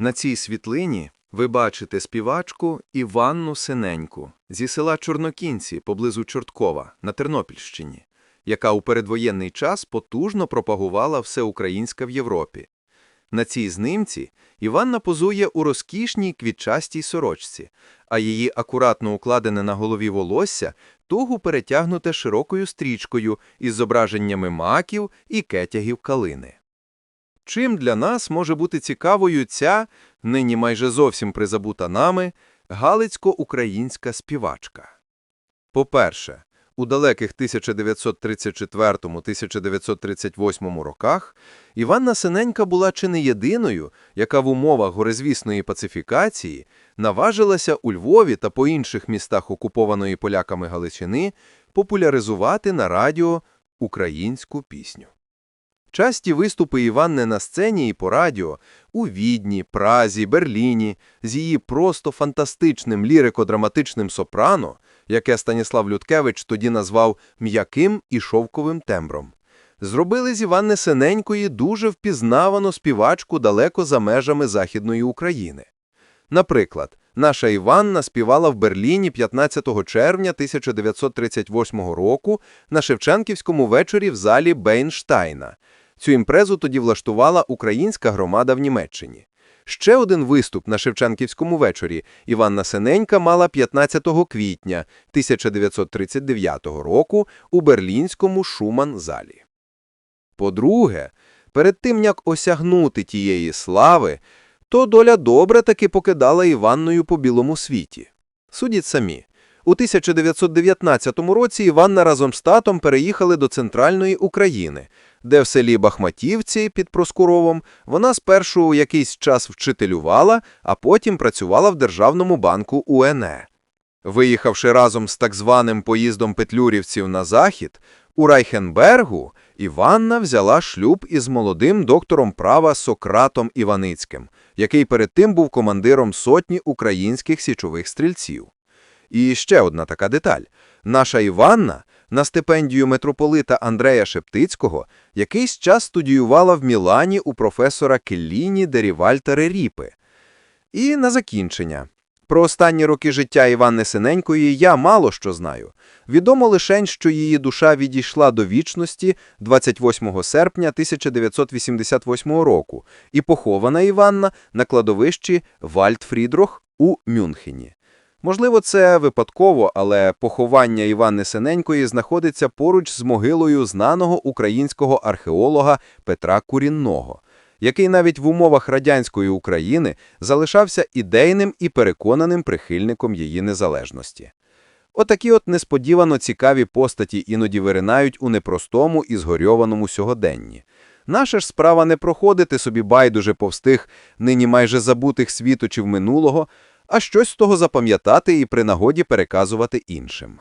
На цій світлині ви бачите співачку Іванну Синеньку зі села Чорнокінці поблизу Чорткова на Тернопільщині, яка у передвоєнний час потужно пропагувала всеукраїнська в Європі. На цій знимці Іванна позує у розкішній квітчастій сорочці, а її акуратно укладене на голові волосся тугу перетягнуте широкою стрічкою із зображеннями маків і кетягів калини. Чим для нас може бути цікавою ця, нині майже зовсім призабута нами, галицько-українська співачка? По-перше, у далеких 1934-1938 роках Іванна Синенька була чи не єдиною, яка в умовах горизвісної пацифікації наважилася у Львові та по інших містах окупованої поляками Галичини популяризувати на радіо українську пісню. Часті виступи Іванни на сцені і по радіо у Відні, Празі, Берліні з її просто фантастичним лірико-драматичним сопрано, яке Станіслав Людкевич тоді назвав «м'яким і шовковим тембром, зробили з Іванни Синенької дуже впізнавану співачку далеко за межами Західної України. Наприклад, наша Іванна співала в Берліні 15 червня 1938 року на Шевченківському вечорі в залі Бейнштайна. Цю імпрезу тоді влаштувала українська громада в Німеччині. Ще один виступ на Шевченківському вечорі Іванна Синенька мала 15 квітня 1939 року у берлінському Шуман-залі. По-друге, перед тим, як осягнути тієї слави, то доля добре таки покидала Іванною по білому світі. Судіть самі. У 1919 році Іванна разом з татом переїхали до центральної України, де в селі Бахматівці під Проскуровом вона спершу якийсь час вчителювала, а потім працювала в Державному банку УНЕ. Виїхавши разом з так званим поїздом петлюрівців на захід, у Райхенбергу Іванна взяла шлюб із молодим доктором права Сократом Іваницьким, який перед тим був командиром сотні українських січових стрільців. І ще одна така деталь. Наша Іванна на стипендію митрополита Андрея Шептицького якийсь час студіювала в Мілані у професора Келліні Дерівальта Реріпи. І на закінчення. Про останні роки життя Іванни Синенької я мало що знаю. Відомо лише, що її душа відійшла до вічності 28 серпня 1988 року і похована Іванна на кладовищі Вальдфрідрох у Мюнхені. Можливо, це випадково, але поховання Іванни Синенької знаходиться поруч з могилою знаного українського археолога Петра Курінного, який навіть в умовах радянської України залишався ідейним і переконаним прихильником її незалежності. Отакі от несподівано цікаві постаті іноді виринають у непростому і згорьованому сьогоденні. Наша ж справа не проходити собі байдуже повз тих нині майже забутих світочів минулого, а щось з того запам'ятати і при нагоді переказувати іншим.